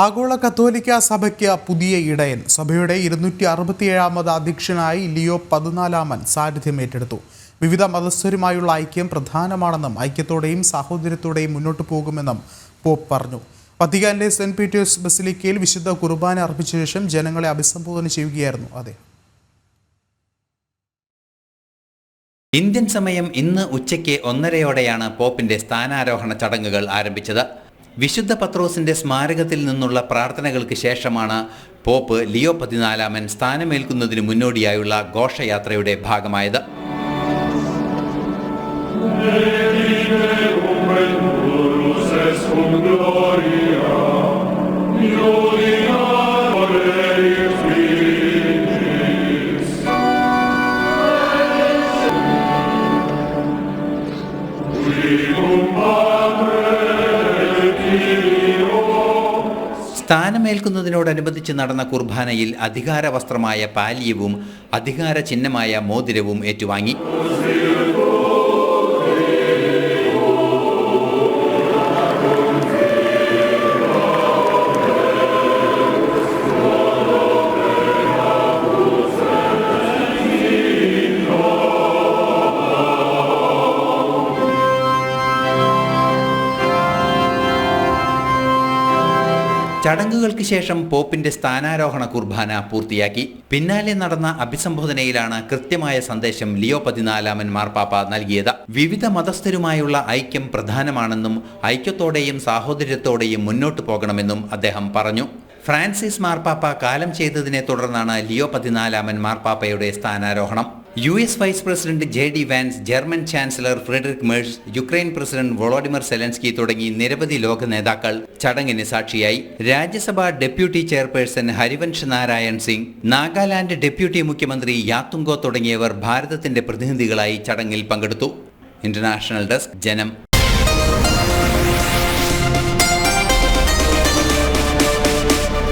ആഗോള കത്തോലിക്ക സഭയ്ക്ക് പുതിയ ഇടയൻ. സഭയുടെ ഇരുന്നൂറ്റി അറുപത്തിയേഴാമത് അധ്യക്ഷനായി ലിയോ പതിനാലാമൻ സാന്നിധ്യം ഏറ്റെടുത്തു. വിവിധ മതസ്ഥരുമായുള്ള ഐക്യം പ്രധാനമാണെന്നും ഐക്യത്തോടെയും സാഹോദര്യത്തോടെയും മുന്നോട്ട് പോകുമെന്നും പോപ്പ് പറഞ്ഞു. വത്തിക്കാനിലെ സെന്റ് പീറ്റേഴ്സ് ബസിലിക്കയിൽ വിശുദ്ധ കുർബാന അർപ്പിച്ച ശേഷം ജനങ്ങളെ അഭിസംബോധന ചെയ്യുകയായിരുന്നു അദ്ദേഹം. ഇന്ത്യൻ സമയം ഇന്ന് ഉച്ചയ്ക്ക് ഒന്നരയോടെയാണ് പോപ്പിന്റെ സ്ഥാനാരോഹണ ചടങ്ങുകൾ ആരംഭിച്ചത്. വിശുദ്ധ പത്രോസിന്റെ സ്മാരകത്തിൽ നിന്നുള്ള പ്രാർത്ഥനകൾക്ക് ശേഷമാണ് പോപ്പ് ലിയോ പതിനാലാമൻ സ്ഥാനമേൽക്കുന്നതിന് മുന്നോടിയായുള്ള ഘോഷയാത്രയുടെ ഭാഗമായത് സ്ഥാനമേൽക്കുന്നതിനോടനുബന്ധിച്ച് നടന്ന കുർബാനയിൽ അധികാര വസ്ത്രമായ പാലിയവും അധികാര ചിഹ്നമായ മോതിരവും ഏറ്റുവാങ്ങി. ചടങ്ങുകൾക്ക് ശേഷം പോപ്പിന്റെ സ്ഥാനാരോഹണ കുർബാന പൂർത്തിയാക്കി. പിന്നാലെ നടന്ന അഭിസംബോധനയിലാണ് കൃത്യമായ സന്ദേശം ലിയോ പതിനാലാമൻ മാർപ്പാപ്പ നൽകിയത്. വിവിധ മതസ്ഥരുമായുള്ള ഐക്യം പ്രധാനമാണെന്നും ഐക്യത്തോടെയും സാഹോദര്യത്തോടെയും മുന്നോട്ടു പോകണമെന്നും അദ്ദേഹം പറഞ്ഞു. ഫ്രാൻസിസ് മാർപ്പാപ്പ കാലം ചെയ്തതിനെ തുടർന്നാണ് ലിയോ പതിനാലാമൻ മാർപ്പാപ്പയുടെ സ്ഥാനാരോഹണം. U S vice president J D Vance German chancellor Friedrich Merz Ukraine president Volodymyr Zelensky തുടങ്ങി നിരവധി ലോക നേതാക്കൾ ചടങ്ങിന് സാക്ഷിയായി. Rajya Sabha deputy chairperson Harivansh Narayan Singh Nagaland deputy മുഖ്യമന്ത്രി യാത്തുങ്കോ തുടങ്ങിയവർ ഭാരതത്തിന്റെ പ്രതിനിധികളായി ചടങ്ങിൽ പങ്കെടുത്തു. ഇന്റർനാഷണൽ ഡെസ്ക് ജനം.